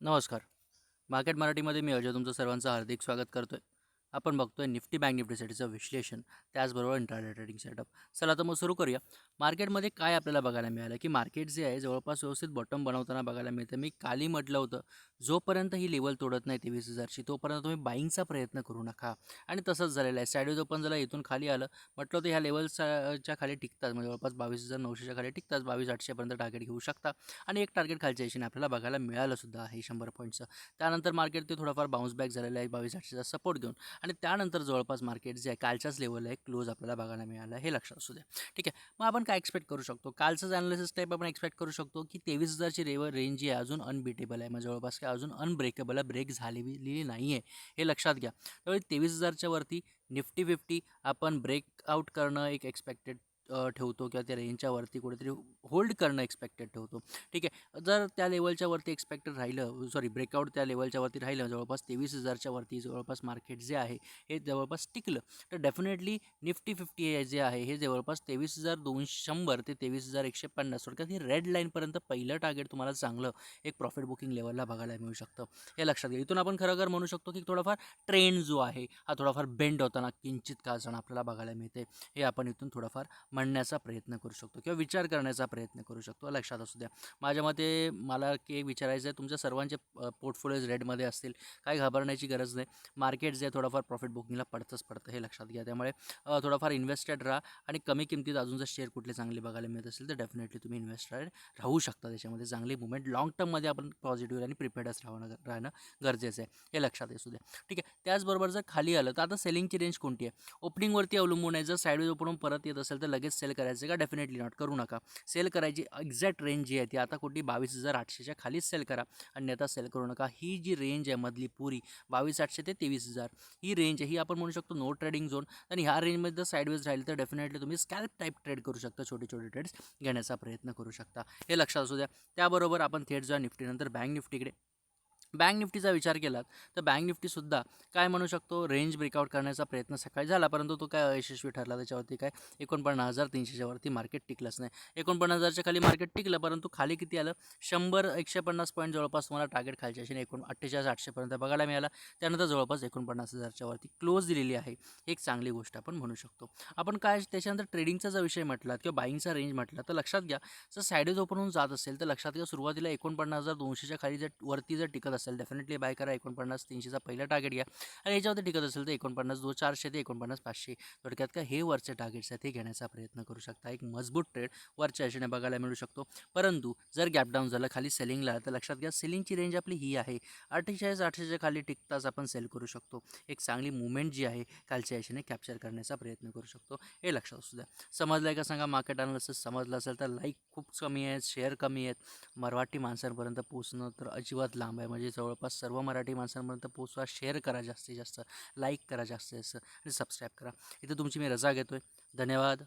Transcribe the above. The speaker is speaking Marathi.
नमस्कार. मार्केट मराठीमध्ये मी अजय तुमचं सर्वांचं हार्दिक स्वागत करतो आहे आपण बघतोय निफ्टी बँक निफ्टीसाठीचं विश्लेषण त्याचबरोबर इंटरनेट ट्रेडिंग सेटअप चला तर मग सुरू करूया. मार्केटमध्ये काय आपल्याला बघायला मिळालं? की मार्केट जे आहे जवळपास व्यवस्थित बॉटम बनवताना बघायला मिळतं. मी काली म्हटलं होतं जोपर्यंत ही लेवल तोडत नाही तेवीस हजारची तोपर्यंत तुम्ही बाईंगचा प्रयत्न करू नका. आणि तसंच झालेलं आहे. साईडवेज ओपन झालं इथून खाली आलं. म्हटलं होतं ह्या लेवलच्या खाली टिकतात. म्हणजे जवळपास बावीस हजार नऊशेच्या खाली टिकतात. बावीस आठशेपर्यंत टार्गेट घेऊ शकता. आणि एक टार्गेट खालच्या दिशेने आपल्याला बघायला मिळालं सुद्धा आहे शंभर पॉईंटचं त्यानंतर मार्केट ते थोडंफार बाउन्स बॅक झालेलं आहे. बावीस आठशेचा सपोर्ट घेऊन आणि त्यानंतर जवळपास मार्केट जे आहे कालच्याच लेवलला एक क्लोज आपल्याला बघायला मिळालं हे लक्षात असू द्या ठीक आहे. मग आपण काय एक्सपेक्ट करू शकतो? कालचंच अनालिसिस टाईप आपण एक्सपेक्ट करू शकतो की तेवीस हजारची रेव रेंज जी आहे अजून अनबिटेबल आहे. मग जवळपास काय अजून अनब्रेकेबल आहे ब्रेक झालेली नाही आहे हे लक्षात घ्या. त्यावेळी तेवीस हजारच्या वरती निफ्टी फिफ्टी आपण ब्रेकआउट करणं एक एक्सपेक्टेड ठेवतो किंवा त्या रेंजच्या वरती कुठेतरी होल्ड करणं एक्सपेक्टेड ठेवतो. ठीक आहे. जर त्या लेवलच्या वरती एक्सपेक्टेड राहिलं सॉरी ब्रेकआउट त्या लेवलच्या वरती राहिलं जवळपास तेवीस हजारच्या वरती जवळपास मार्केट जे आहे हे जवळपास टिकलं तर डेफिनेटली निफ्टी फिफ्टी जे आहे हे जवळपास तेवीस हजार दोनशे शंभर ते तेवीस हजार एकशे पन्नास थोडक्यात हे रेड लाईनपर्यंत पहिलं टार्गेट तुम्हाला चांगलं एक प्रॉफिट बुकिंग लेवलला बघायला मिळू शकतं. हे लक्षात घ्या. इथून आपण खरं म्हणू शकतो की थोडाफार ट्रेंड जो आहे हा थोडाफार बेंड होताना किंचित का जण आपल्याला बघायला मिळते हे आपण इथून थोडंफार म्हणण्याचा प्रयत्न करू शकतो किंवा विचार करण्याचा प्रयत्न करू शकतो. लक्षात असू द्या. माझ्या मते मला की विचारायचं आहे. तुमच्या सर्वांचे पोर्टफोलिओज रेडमध्ये असतील. काही घाबरण्याची गरज नाही. मार्केट जे थोडंफार प्रॉफिट बुकिंगला पडतंच पडतं हे लक्षात घ्या. त्यामुळे थोडंफार थोडाफार इन्व्हेस्टेड राहा आणि कमी किमतीत अजून जर शेअर कुठले चांगले बघायला मिळत असेल तर डेफिनेटली तुम्ही इन्व्हेस्टेड राहू. शकता त्याच्यामध्ये चांगली मुवमेंट लॉंग टर्ममध्ये आपण पॉझिटिव्ह आणि प्रिपेअर्डच राहणं राहणं गरजेचं आहे. हे लक्षात असू द्या. ठीक आहे. त्याचबरोबर जर खाली आलं तर आता सेलिंगची रेंज कोणती आहे? ओपनिंगवरती अवलंबून आहे. जर साईडवेज ओपन परत येत असेल तर लगेच सेल करायचं का? डेफिनेटली नॉट करू नका. सेल करायची एक्झॅक्ट रेंज जी आहे ती आता कुठली? बावीस हजार आठशेच्या खालीच सेल करा. आणि आता सेल करू नका. ही जी रेंज आहे मधली पुरी बावीस आठशे ते तेवीस हजार ही रेंज आहे. ही आपण म्हणू शकतो नो ट्रेडिंग झोन आणि ह्या रेंजमध्ये जर साईडवेज राहील तर डेफिनेटली तुम्ही स्कॅल्प टाईप ट्रेड करू शकता. छोटे छोटे ट्रेड्स घेण्याचा प्रयत्न करू शकता. हे लक्षात असू द्या. त्याबरोबर आपण थेट जा निफ्टीनंतर. बँक निफ्टीकडे. बँक निफ्टीचा विचार केलात तर बँक निफ्टीसुद्धा काय म्हणू शकतो? रेंज ब्रेकआउट करण्याचा प्रयत्न सकाळी झाला परंतु तो काय अयशस्वी ठरला? त्याच्यावरती काय एकोणपन्नास हजार तीनशेच्या वरती मार्केट टिकलंच नाही. एकोणपन्नास हजारच्या खाली मार्केट टिकलं परंतु खाली किती आलं? शंभर एकशे पन्नास पॉईंट जवळपास तुम्हाला टार्गेट खालच्या अशी एकूण अठ्ठेचाळीस आठशेपर्यंत बघायला मिळाला. त्यानंतर जवळपास एकोणपन्नास हजारच्या वरती क्लोज दिलेली आहे. एक चांगली गोष्ट आपण म्हणू शकतो. आपण काय त्याच्यानंतर ट्रेडिंगचा जर विषय म्हटला किंवा बाईंगचा रेंज म्हटला तर लक्षात घ्या जर सायडेज ओपन होऊन जात असेल तर लक्षात घ्या सुरुवातीला एकोणपन्नास हजार दोनशेच्या खाली जर वरती जर टिकत असेल डेफिनेटली बाय करा. एकोणपन्नास तीनशेचा पहिला टार्गेट घ्या. आणि याच्यावरती टिकत असेल तर एकोणपन्नास दो चारशे ते एकोणपन्नास पाचशे थोडक्यात का हे वरचे टार्गेट्स आहेत ते घेण्याचा प्रयत्न करू शकता. एक मजबूत ट्रेड वरच्या याच्याने बघायला मिळू शकतो. परंतु जर गॅप डाऊन झालं खाली सेलिंगला तर लक्षात घ्या सेलिंगची रेंज आपली ही आहे. अठ्ठेचाळीस आठशेच्या खाली टिकताच आपण सेल करू शकतो. एक चांगली मुवमेंट जी आहे कालच्या याच्याने कॅप्चर करण्याचा प्रयत्न करू शकतो. हे लक्षात असू द्या. समजलं आहे का सांगा? मार्केट अनालिसिस समजलं असेल तर लाईक खूप कमी आहेत शेअर कमी आहेत. मराठी माणसांपर्यंत पोचणं तर अजिबात लांब आहे. म्हणजे म्हणजे जवळपास सर्व मराठी माणसांपर्यंत पोचवा शेअर करा जास्तीत जास्त लाईक करा जास्तीत जास्त आणि सबस्क्राईब करा. इथं तुमची मी रजा घेतो आहे धन्यवाद.